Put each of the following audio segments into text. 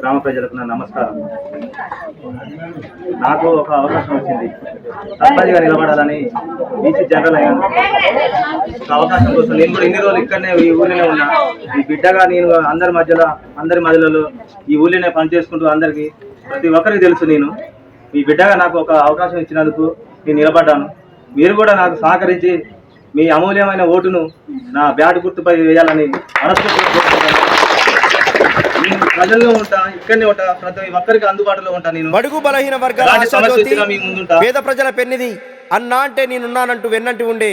గ్రామ ప్రజలకు నా నమస్కారం. నాకు ఒక అవకాశం వచ్చింది. సర్పంచ్గా నిలబడాలని బీసీ జనరల్ అయ్యాను ఒక అవకాశం కోసం నేను కూడా ఇన్ని రోజులు ఇక్కడనే ఈ ఊరిలోనే ఉన్నా. ఈ బిడ్డగా నేను అందరి మధ్యలో అందరి మధ్యలో ఈ ఊరిలోనే పనిచేసుకుంటూ అందరికీ ప్రతి ఒక్కరికి తెలుసు నేను. మీ బిడ్డగా నాకు ఒక అవకాశం ఇచ్చినందుకు నేను నిలబడ్డాను. మీరు కూడా నాకు సహకరించి మీ అమూల్యమైన ఓటును నా బ్యాట్ గుర్తుపై వేయాలని మనస్ఫూర్తిగా కోరుకుంటున్నాను. ప్రజల్లో ఉంటా ఇక్కడనే ఉంటా ప్రతి ఒక్కరికి అందుబాటులో ఉంటా నేను బడుగు బలహీన వర్గాల. పేద ప్రజల పెన్నిది అన్నా అంటే నేనున్నానంటూ వెన్నంటి ఉండే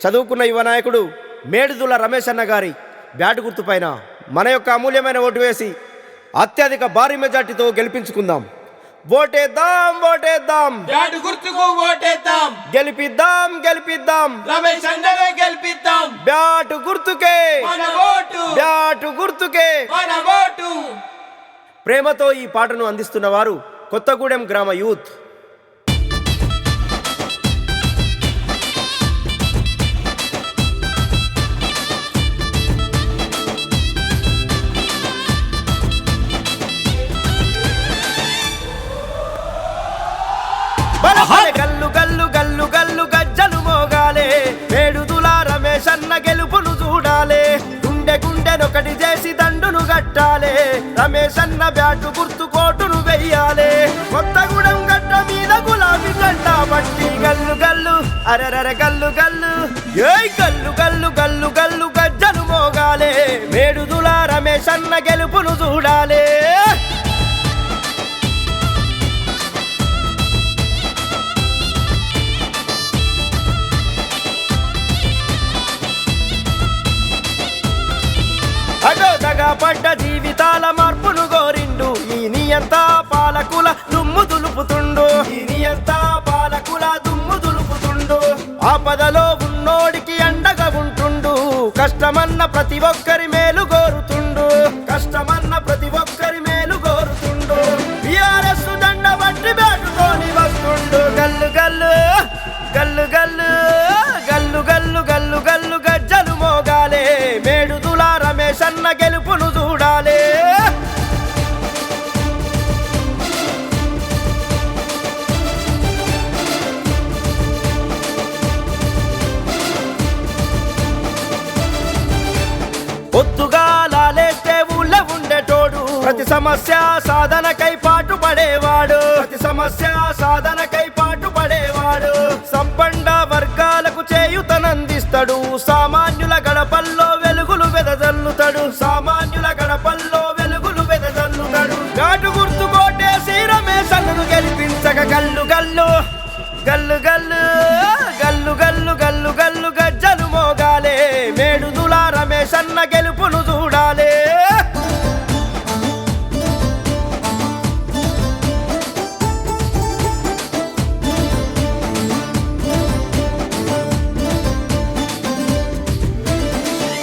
చదువుకున్న యువ నాయకుడు మేడుదుల రమేష్ అన్న గారి బ్యాటు గుర్తుపైన మన యొక్క అమూల్యమైన ఓటు వేసి అత్యధిక భారీ మెజార్టీతో గెలిపించుకుందాం ఓటేద్దాం ఓటేద్దాం. బ్యాట్ గుర్తుకు ఓటేద్దాం. గెలిపిద్దాం గెలిపిద్దాం. రమేష్ అన్ననే గెలిపిద్దాం. బ్యాటు గుర్తుకే. మన ఓటు. బ్యాటు గుర్తుకే. మన ఓటు. ప్రేమతో ఈ పాటను అందిస్తున్న వారు కొత్తగూడెం గ్రామ యూత్. గల్లు గల్లు గల్లు గల్లు గజ్జలు మోగాలే. వేడుదుల రమేష్ అన్న గెలుపును చూడాలే. గుండె గుండెనొకటి చేసి దండును కట్టాలే. రమేష్ అన్న బ్యాటు గుర్తు కోటును వెయ్యాలే. కొత్తగూడెం గట్ట మీద గులాబీ గంట పట్టి గల్లు గల్లు అరరర గల్లు గల్లు. ఏయ్ గల్లు గల్లు గల్లు గల్లు గజ్జలు మోగాలే. వేడుదుల రమేష్ అన్న గెలుపును చూడాలే. అగోదగా పడ్డ జీవితాల మార్పును గోరిండు. ఈ నియంత పాలకుల దుమ్ము దులుపుతుండు. ఈ నియంత పాలకుల దుమ్ము దులుపుతుండు. ఆపదలో ఉన్నోడికి అండగా ఉంటుండు. కష్టమన్న ప్రతి ఒక్క ప్రతి సమస్య సాధనకై పాటుపడేవాడు ప్రతి సమస్య సాధనకై పాటుపడేవాడు సంపండ వర్గాలకు చేయుతనందిస్తాడు. సామాన్యుల గడపల్లో వెలుగులు వెదజల్లుతాడు. సామాన్యుల గడపల్లో వెలుగులు వెదజల్లుతాడు. ఘాటు గుర్తు కోటేసి రమేష్ గెలిపించక గల్లు గల్లు. గల్లు గల్లు.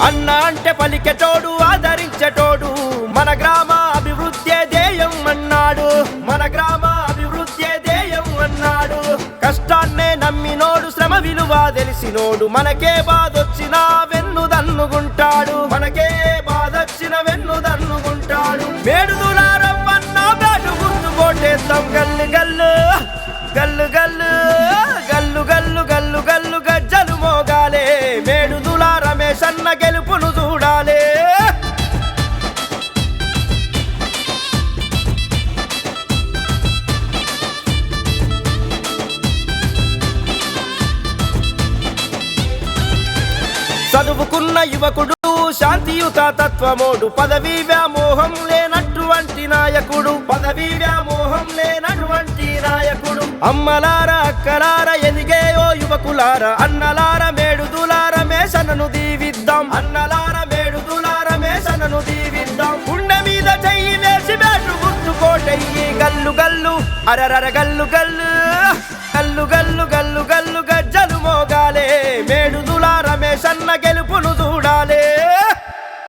అన్న అంటే పలికెటోడు ఆదరించేటోడు. మన గ్రామ అభివృద్ధి ధ్యేయం అన్నాడు. మన గ్రామ అభివృద్ధి ధ్యేయం అన్నాడు. కష్టాన్నే నమ్మినోడు శ్రమ విలువ తెలిసినోడు. మనకే బాధొచ్చినా వెన్నుదన్నుకుంటాడు మనకే బాధొచ్చిన వెన్ను దన్నుకుంటాడు మేడుదులారవ్వన్న బ్యాటు గుర్తు కొట్టేద్దాం గల్లు గల్లు. చదువుకున్న యువకుడు శాంతియుత తత్వమోడు పదవీ వ్యామోహం లేనటువంటి నాయకుడు. పదవీ వ్యామోహం లేనటువంటి నాయకుడు. అమ్మలార అక్కలార ఎదిగే ఓ యువకులార అన్నలార మేడుదులార మేషనను దీవిద్దాం. అన్నలార మేడుదులార మేషనను దీవిద్దాం. గుండె మీద చెయ్యి వేసి బ్యాటు గుర్తు కోటయ్యి గల్లు గల్లు అరరర గల్లు గల్లు గల్లు గల్లు గల్లు సన్న గెలుపును